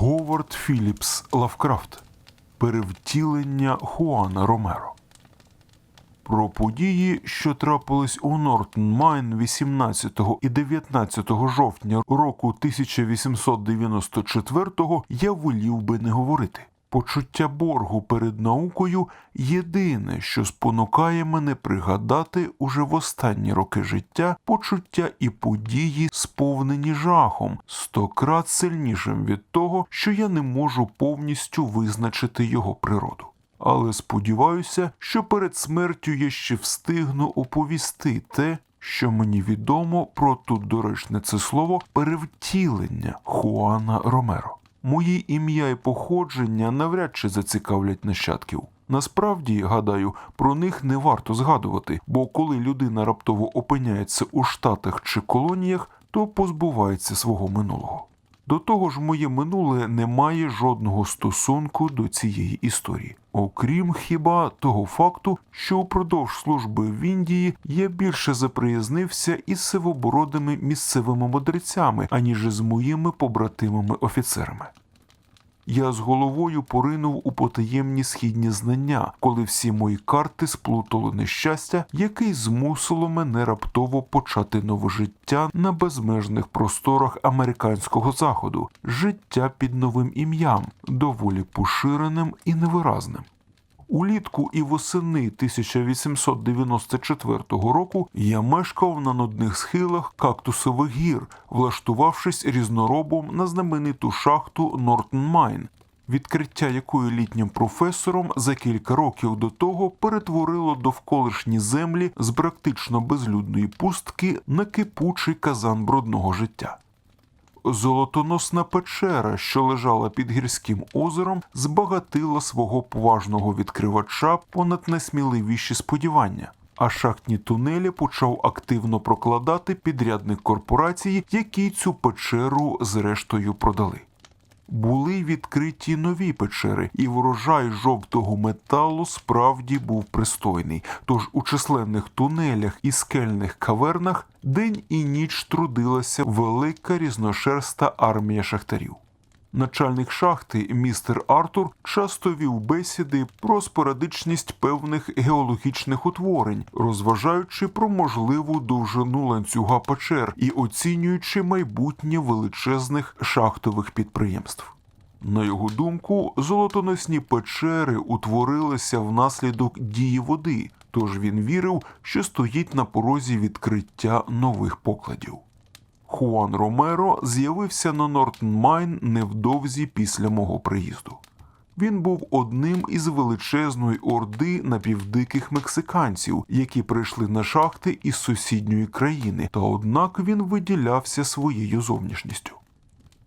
Говард Філіпс Лавкрафт Перевтілення Хуана Ромеро. Про події, що трапились у Нортон Майн 18 і 19 жовтня року 1894-го, я волів би не говорити. Почуття боргу перед наукою єдине, що спонукає мене пригадати уже в останні роки життя почуття і події, сповнені жахом, стократ сильнішим від того, що я не можу повністю визначити його природу. Але сподіваюся, що перед смертю я ще встигну оповісти те, що мені відомо про тут доречне це слово перевтілення Хуана Ромеро. Мої ім'я і походження навряд чи зацікавлять нащадків. Насправді, гадаю, про них не варто згадувати, бо коли людина раптово опиняється у штатах чи колоніях, то позбувається свого минулого. До того ж, моє минуле не має жодного стосунку до цієї історії, окрім хіба того факту, що упродовж служби в Індії я більше заприязнився із сивобородими місцевими мудрецями, аніж з моїми побратимами офіцерами. Я з головою поринув у потаємні східні знання, коли всі мої карти сплутало нещастя, яке змусило мене раптово почати нове життя на безмежних просторах американського заходу, життя під новим ім'ям, доволі поширеним і невиразним. Улітку і восени 1894 року я мешкав на нудних схилах кактусових гір, влаштувавшись різноробом на знамениту шахту Нортон Майн, відкриття якої літнім професором за кілька років до того перетворило довколишні землі з практично безлюдної пустки на кипучий казан брудного життя. Золотоносна печера, що лежала під гірським озером, збагатила свого поважного відкривача понад найсміливіші сподівання. А шахтні тунелі почав активно прокладати підрядник корпорації, які цю печеру зрештою продали. Були відкриті нові печери, і врожай жовтого металу справді був пристойний. Тож у численних тунелях і скельних кавернах день і ніч трудилася велика різношерста армія шахтарів. Начальник шахти містер Артур часто вів бесіди про спорадичність певних геологічних утворень, розважаючи про можливу довжину ланцюга печер і оцінюючи майбутнє величезних шахтових підприємств. На його думку, золотоносні печери утворилися внаслідок дії води, тож він вірив, що стоїть на порозі відкриття нових покладів. Хуан Ромеро з'явився на Нортнмайн невдовзі після мого приїзду. Він був одним із величезної орди напівдиких мексиканців, які прийшли на шахти із сусідньої країни, та однак він виділявся своєю зовнішністю.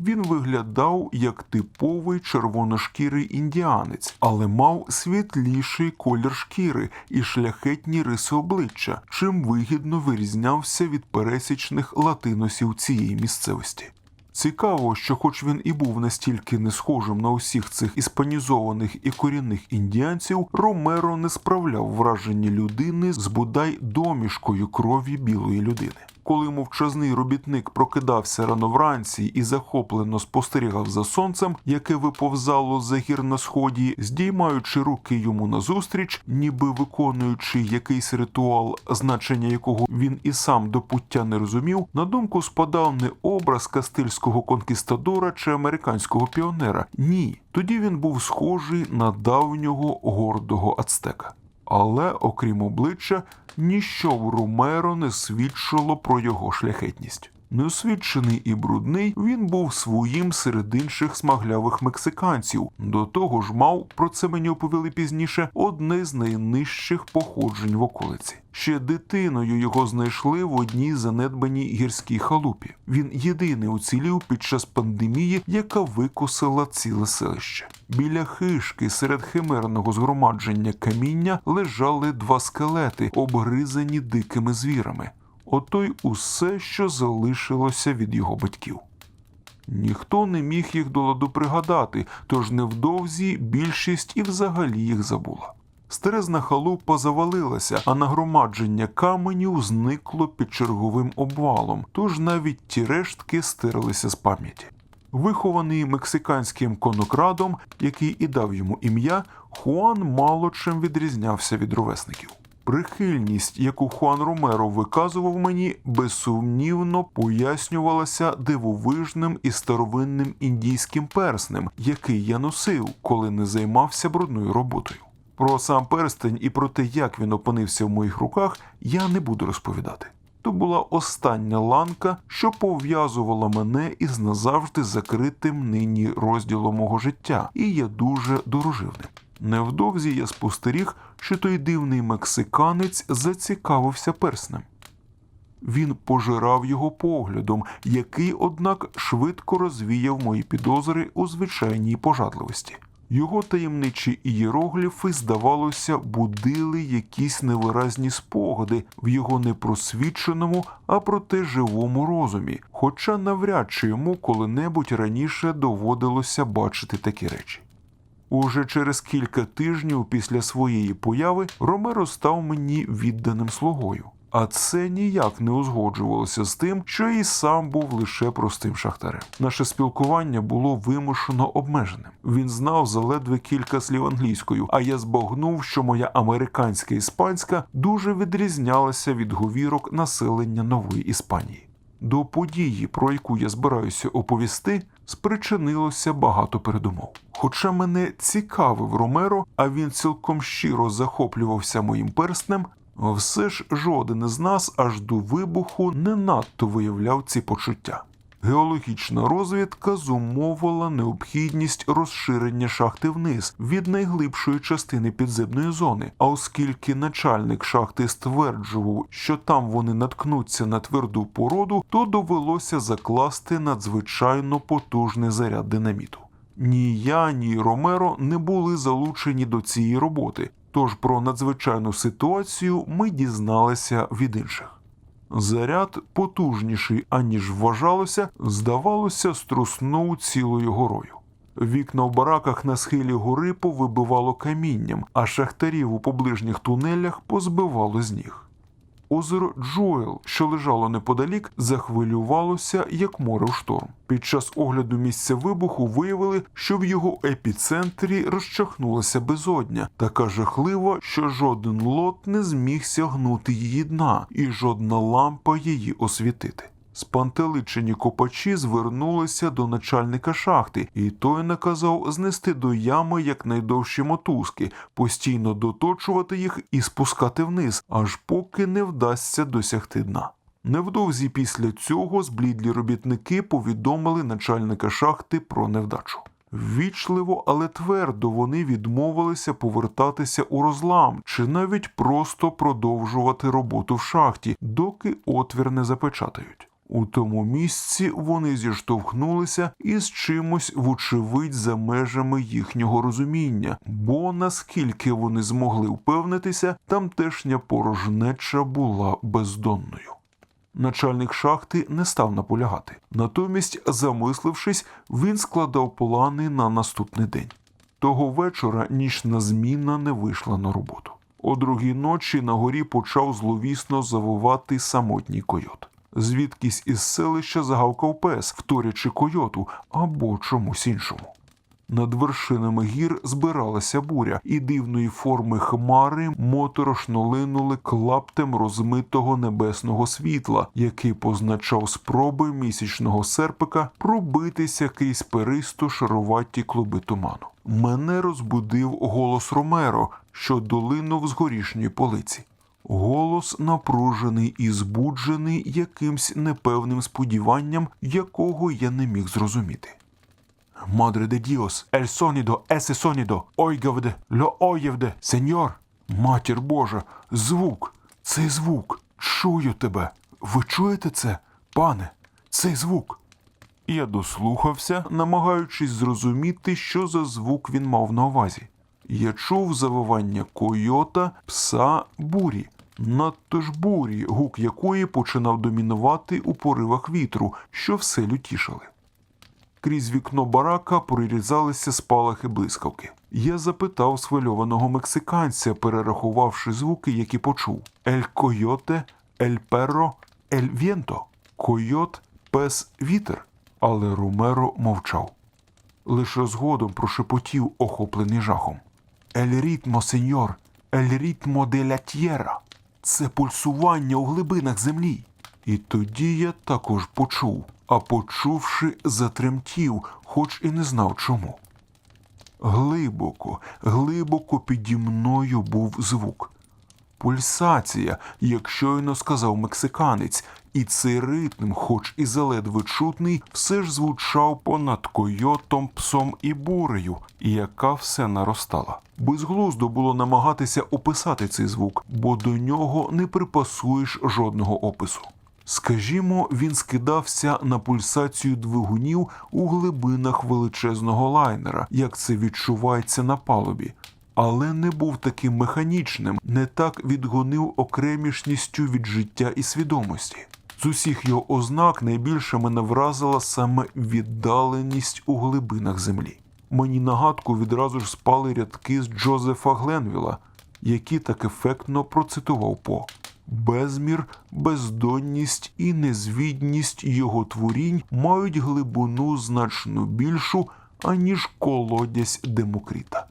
Він виглядав як типовий червоношкірий індіанець, але мав світліший колір шкіри і шляхетні риси обличчя, чим вигідно вирізнявся від пересічних латиносів цієї місцевості. Цікаво, що, хоч він і був настільки не схожим на усіх цих іспанізованих і корінних індіанців, Ромеро не справляв враження людини з бодай домішкою крові білої людини. Коли мовчазний робітник прокидався рано вранці і захоплено спостерігав за сонцем, яке виповзало за гір на сході, здіймаючи руки йому назустріч, ніби виконуючи якийсь ритуал, значення якого він і сам до пуття не розумів, на думку спадав не образ кастильського конкістадора чи американського піонера. Ні, тоді він був схожий на давнього гордого ацтека. Але, окрім обличчя, ніщо в Румеро не свідчило про його шляхетність. Неосвідчений і брудний, він був своїм серед інших смаглявих мексиканців. До того ж мав, про це мені оповіли пізніше, одне з найнижчих походжень в околиці. Ще дитиною його знайшли в одній занедбаній гірській халупі. Він єдиний уцілів під час пандемії, яка викосила ціле селище. Біля хишки серед химерного згромадження каміння лежали два скелети, обгризані дикими звірами. Ото й усе, що залишилося від його батьків. Ніхто не міг їх до ладу пригадати, тож невдовзі більшість і взагалі їх забула. Стерезна халупа завалилася, а нагромадження каменів зникло під черговим обвалом, тож навіть ті рештки стиралися з пам'яті. Вихований мексиканським конокрадом, який і дав йому ім'я, Хуан мало чим відрізнявся від ровесників. Прихильність, яку Хуан Ромеро виказував мені, безсумнівно пояснювалася дивовижним і старовинним індійським перснем, який я носив, коли не займався брудною роботою. Про сам перстень і про те, як він опинився в моїх руках, я не буду розповідати. То була остання ланка, що пов'язувала мене із назавжди закритим нині розділом мого життя, і я дуже дорожив ним. Невдовзі я спостеріг, що той дивний мексиканець зацікавився перснем. Він пожирав його поглядом, який, однак, швидко розвіяв мої підозри у звичайній пожадливості. Його таємничі ієрогліфи, здавалося, будили якісь невиразні спогади в його непросвіченому, а проте живому розумі, хоча навряд чи йому коли-небудь раніше доводилося бачити такі речі. Уже через кілька тижнів після своєї появи Ромеро став мені відданим слугою. А це ніяк не узгоджувалося з тим, що і сам був лише простим шахтарем. Наше спілкування було вимушено обмеженим. Він знав заледве кілька слів англійською, а я збагнув, що моя американська іспанська дуже відрізнялася від говірок населення нової Іспанії. До події, про яку я збираюся оповісти, спричинилося багато передумов. Хоча мене цікавив Ромеро, а він цілком щиро захоплювався моїм перстнем, все ж жоден із нас аж до вибуху не надто виявляв ці почуття. Геологічна розвідка зумовила необхідність розширення шахти вниз від найглибшої частини підземної зони. А оскільки начальник шахти стверджував, що там вони наткнуться на тверду породу, то довелося закласти надзвичайно потужний заряд динаміту. Ні я, ні Ромеро не були залучені до цієї роботи, тож про надзвичайну ситуацію ми дізналися від інших. Заряд, потужніший, аніж вважалося, здавалося, струснув цілою горою. Вікна в бараках на схилі гори повибивало камінням, а шахтарів у поближніх тунелях позбивало з ніг. Озеро Джоел, що лежало неподалік, захвилювалося, як море в шторм. Під час огляду місця вибуху виявили, що в його епіцентрі розчахнулася безодня, така жахлива, що жоден лот не зміг сягнути її дна, і жодна лампа її освітити. Спантеличені копачі звернулися до начальника шахти, і той наказав знести до ями якнайдовші мотузки, постійно доточувати їх і спускати вниз, аж поки не вдасться досягти дна. Невдовзі після цього зблідлі робітники повідомили начальника шахти про невдачу. Ввічливо, але твердо вони відмовилися повертатися у розлам чи навіть просто продовжувати роботу в шахті, доки отвір не запечатають. У тому місці вони зіштовхнулися із чимось, вочевидь, за межами їхнього розуміння, бо наскільки вони змогли впевнитися, тамтешня порожнеча була бездонною. Начальник шахти не став наполягати. Натомість, замислившись, він складав плани на наступний день. Того вечора нічна зміна не вийшла на роботу. О другій ночі на горі почав зловісно завивати самотній койот. Звідкись із селища загавкав пес, вторячи койоту або чомусь іншому. Над вершинами гір збиралася буря, і дивної форми хмари моторошно линули клаптем розмитого небесного світла, який позначав спроби місячного серпика пробитися крізь перисто шароваті клуби туману. Мене розбудив голос Ромеро, що долинув з горішньої полиці. Голос напружений і збуджений якимсь непевним сподіванням, якого я не міг зрозуміти. Мадре де Діос, ель сонідо, есе сонідо, ойгавде, ло оєвде, сеньор. Матір Божа, звук, цей звук, чую тебе. Ви чуєте це, пане, цей звук? Я дослухався, намагаючись зрозуміти, що за звук він мав на увазі. Я чув завивання койота, пса, бурі. Надто ж бурі, гук якої починав домінувати у поривах вітру, що все лютішали. Крізь вікно барака прорізалися спалахи блискавки. Я запитав схвильованого мексиканця, перерахувавши звуки, які почув: Ель койоте, ель перро, ель вєнто. Койот, пес, вітер. але Ромеро мовчав. Лише згодом прошепотів, охоплений жахом. Ель рітмо, сеньор, ель рітмо де ля т'єра. Це пульсування у глибинах землі. І тоді я також почув, а почувши, затремтів, хоч і не знав чому. Глибоко, глибоко піді мною був звук. Пульсація, як щойно сказав мексиканець, і цей ритм, хоч і заледве чутний, все ж звучав понад койотом, псом і бурею, яка все наростала. Безглуздо було намагатися описати цей звук, бо до нього не припасуєш жодного опису. Скажімо, він скидався на пульсацію двигунів у глибинах величезного лайнера, як це відчувається на палубі, але не був таким механічним, не так відгонив окремішністю від життя і свідомості. З усіх його ознак найбільше мене вразила саме віддаленість у глибинах землі. Мені нагадку відразу ж спали рядки з Джозефа Гленвіла, які так ефектно процитував По. Безмір, бездонність і незвідність його творінь мають глибину значно більшу, аніж колодязь Демокріта.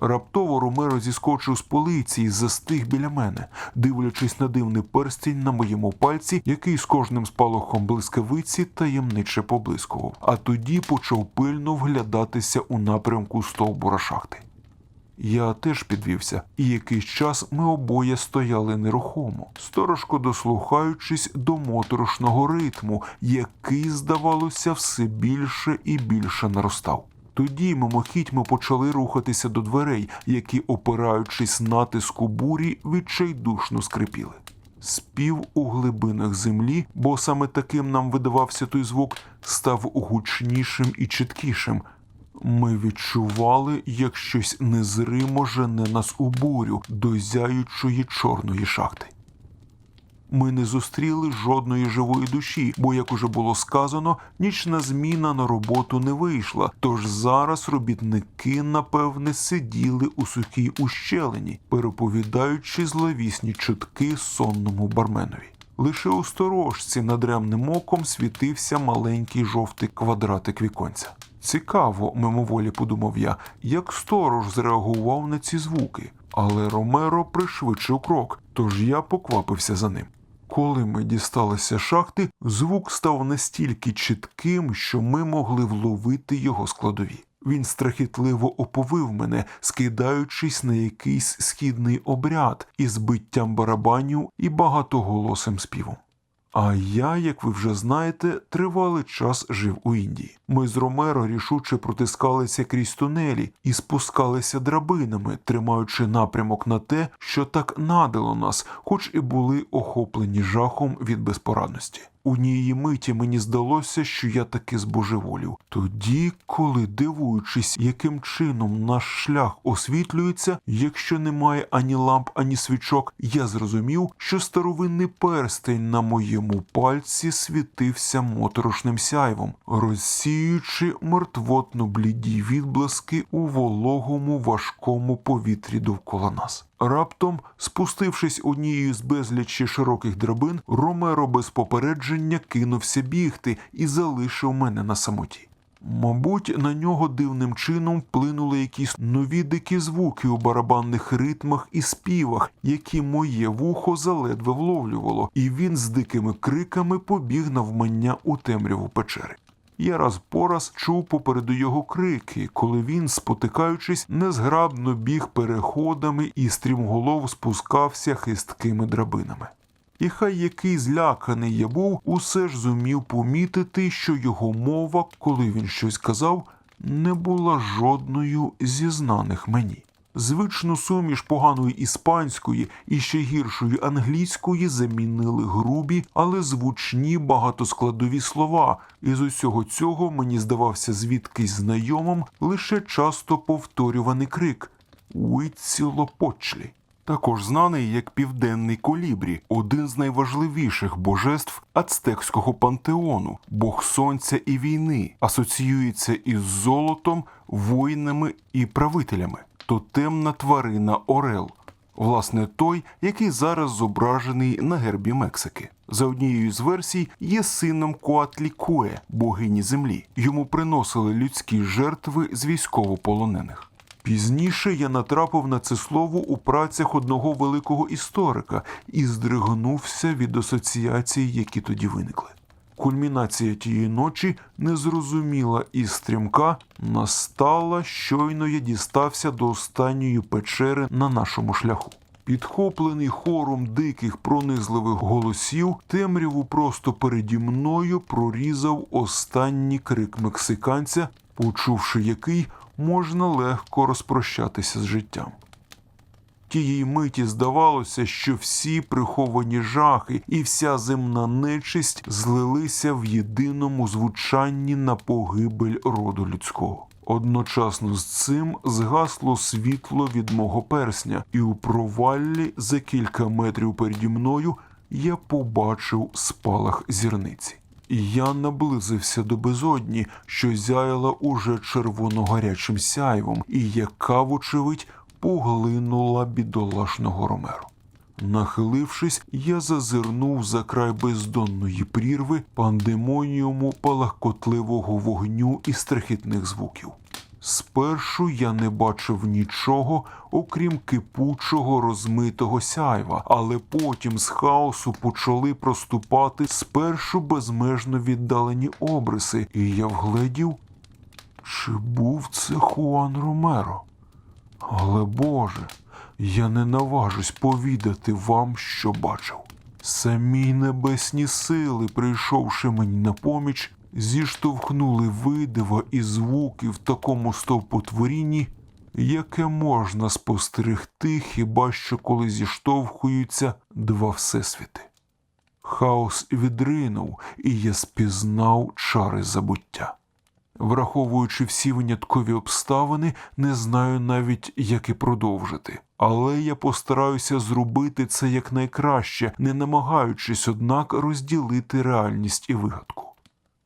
Раптово Ромеро зіскочив з полиці і застиг біля мене, дивлячись на дивний перстень на моєму пальці, який з кожним спалахом блискавиці таємниче поблискував, а тоді почав пильно вглядатися у напрямку стовбура шахти. Я теж підвівся, і якийсь час ми обоє стояли нерухомо, сторожко дослухаючись до моторошного ритму, який, здавалося, все більше і більше наростав. Тоді мимохідь ми почали рухатися до дверей, які, опираючись натиску бурі, відчайдушно скрипіли. Спів у глибинах землі, бо саме таким нам видавався той звук, став гучнішим і чіткішим. Ми відчували, як щось незримо жене нас у бурю до зяючої чорної шахти. Ми не зустріли жодної живої душі, бо, як уже було сказано, нічна зміна на роботу не вийшла. Тож зараз робітники, напевне, сиділи у сухій ущелині, переповідаючи зловісні чутки сонному барменові. Лише у сторожці над ремним оком світився маленький жовтий квадратик віконця. Цікаво, мимоволі подумав я, як сторож зреагував на ці звуки, але Ромеро пришвидшив крок, тож я поквапився за ним. Коли ми дісталися шахти, звук став настільки чітким, що ми могли вловити його складові. Він страхітливо оповив мене, скидаючись на якийсь східний обряд із биттям барабанів і багатоголосим співом. А я, як ви вже знаєте, тривалий час жив у Індії. Ми з Ромеро рішуче протискалися крізь тунелі і спускалися драбинами, тримаючи напрямок на те, що так надало нас, хоч і були охоплені жахом від безпорадності. Ній миті мені здалося, що я таки збожеволів. Тоді, коли, дивуючись, яким чином наш шлях освітлюється, якщо немає ані ламп, ані свічок, я зрозумів, що старовинний перстень на моєму пальці світився моторошним сяйвом, розсіюючи мертвотно бліді відблиски у вологому важкому повітрі довкола нас. Раптом, спустившись однією з безлічі широких драбин, Ромеро без попередження кинувся бігти і залишив мене на самоті. Мабуть, на нього дивним чином вплинули якісь нові дикі звуки у барабанних ритмах і співах, які моє вухо заледве вловлювало, і він з дикими криками побіг навмання у темряву печери. Я раз по раз чув попереду його крики, коли він, спотикаючись, незграбно біг переходами і стрімголов спускався хисткими драбинами. І хай який зляканий я був, усе ж зумів помітити, що його мова, коли він щось казав, не була жодною зі знаних мені. Звичну суміш поганої іспанської і ще гіршої англійської замінили грубі, але звучні багатоскладові слова, і з усього цього мені здавався звідкись знайомим лише часто повторюваний крик «Уіцілопочлі». Також знаний як південний колібрі, один з найважливіших божеств ацтекського пантеону, бог сонця і війни, асоціюється із золотом, воїнами і правителями. Тотемна тварина Орел, Власне, той, який зараз зображений на гербі Мексики. За однією з версій, є сином Коатлікуе, богині землі. Йому приносили людські жертви з військовополонених. Пізніше я натрапив на це слово у працях одного великого історика і здригнувся від асоціацій, які тоді виникли. Кульмінація тієї ночі, незрозуміла і стрімка, настала, щойно я дістався до останньої печери на нашому шляху. Підхоплений хором диких пронизливих голосів, темряву просто переді мною прорізав останній крик мексиканця, почувши який можна легко розпрощатися з життям. Тієї миті здавалося, що всі приховані жахи і вся земна нечисть злилися в єдиному звучанні на погибель роду людського. Одночасно з цим згасло світло від мого персня, і у проваллі за кілька метрів переді мною я побачив спалах зірниці. Я наблизився до безодні, що зяяла уже червоно-гарячим сяйвом, і яка, вочевидь, поглинула бідолашного Ромеру. Нахилившись, я зазирнув за край бездонної прірви пандемоніуму палахкотливого вогню і страхітних звуків. Спершу я не бачив нічого, окрім кипучого розмитого сяйва, але потім з хаосу почали проступати спершу безмежно віддалені обриси, і я вгледів, чи був це Хуан Ромеро. Але Боже, я не наважусь повідати вам, що бачив. Самі небесні сили, прийшовши мені на поміч, зіштовхнули видива і звуки в такому стовпотворінні, яке можна спостерегти хіба що коли зіштовхуються два всесвіти. Хаос відринув, і я спізнав чари забуття. Враховуючи всі виняткові обставини, не знаю навіть, як і продовжити. Але я постараюся зробити це якнайкраще, не намагаючись, однак, розділити реальність і вигадку.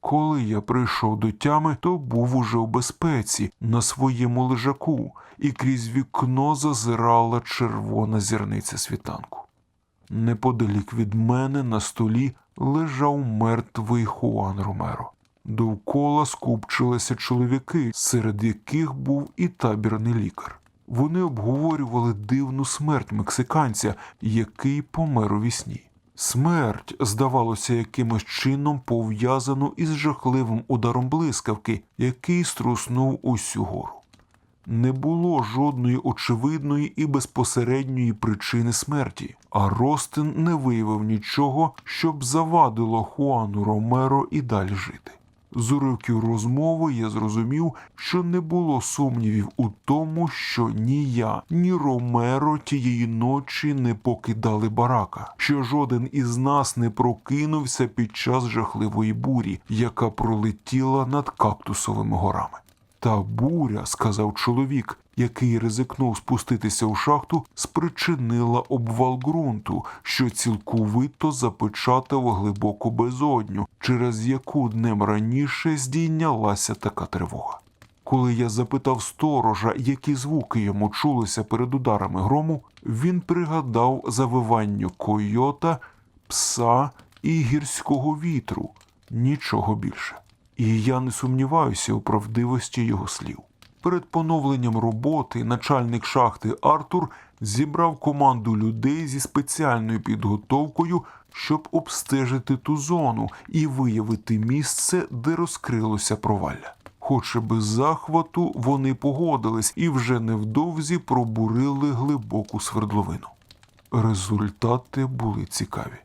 Коли я прийшов до тями, то був уже у безпеці на своєму лежаку, і крізь вікно зазирала червона зірниця світанку. Неподалік від мене на столі лежав мертвий Хуан Ромеро. Довкола скупчилися чоловіки, серед яких був і табірний лікар. Вони обговорювали дивну смерть мексиканця, який помер у вісні. Смерть, здавалося, якимось чином пов'язану із жахливим ударом блискавки, який струснув усю гору. Не було жодної очевидної і безпосередньої причини смерті, а Ростин не виявив нічого, щоб завадило Хуану Ромеро і далі жити. З уроків розмови я зрозумів, що не було сумнівів у тому, що ні я, ні Ромеро тієї ночі не покидали барака, що жоден із нас не прокинувся під час жахливої бурі, яка пролетіла над кактусовими горами. Та буря, сказав чоловік, який ризикнув спуститися у шахту, спричинила обвал ґрунту, що цілковито запечатав глибоку безодню, через яку днем раніше здійнялася така тривога. Коли я запитав сторожа, які звуки йому чулися перед ударами грому, він пригадав завивання койота, пса і гірського вітру, нічого більше. І я не сумніваюся у правдивості його слів. Перед поновленням роботи начальник шахти Артур зібрав команду людей зі спеціальною підготовкою, щоб обстежити ту зону і виявити місце, де розкрилося провалля. Хоч і без захвату вони погодились і вже невдовзі пробурили глибоку свердловину. Результати були цікаві.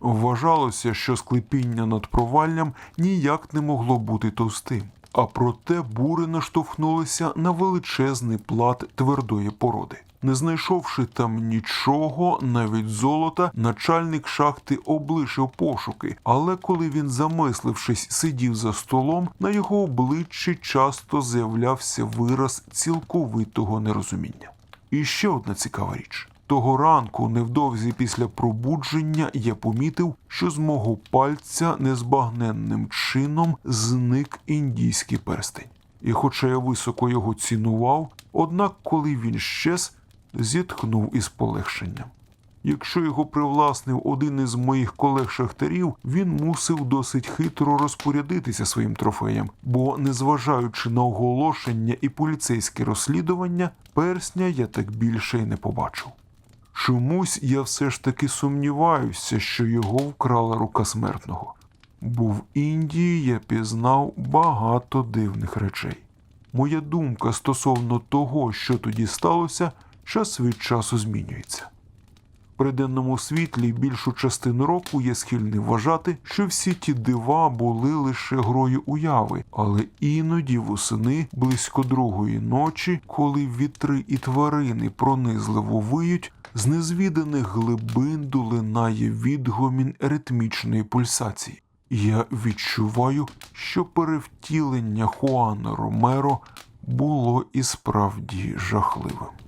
Вважалося, що склепіння над проваллям ніяк не могло бути товстим, а проте бури наштовхнулися на величезний плат твердої породи. Не знайшовши там нічого, навіть золота, начальник шахти облишив пошуки, але коли він, замислившись, сидів за столом, на його обличчі часто з'являвся вираз цілковитого нерозуміння. І ще одна цікава річ. Того ранку, невдовзі після пробудження, я помітив, що з мого пальця незбагненним чином зник індійський перстень. І хоча я високо його цінував, однак, коли він щез, зітхнув із полегшенням. Якщо його привласнив один із моїх колег-шахтарів, він мусив досить хитро розпорядитися своїм трофеєм, бо, незважаючи на оголошення і поліцейське розслідування, персня я так більше й не побачив. Чомусь я все ж таки сумніваюся, що його вкрала рука смертного, бо в Індії я пізнав багато дивних речей. Моя думка стосовно того, що тоді сталося, час від часу змінюється. При денному світлі більшу частину року я схильний вважати, що всі ті дива були лише грою уяви, але іноді восени близько другої ночі, коли вітри і тварини пронизливо виють, з незвіданих глибин долинає відгомін ритмічної пульсації. Я відчуваю, що перевтілення Хуана Ромеро було і справді жахливим.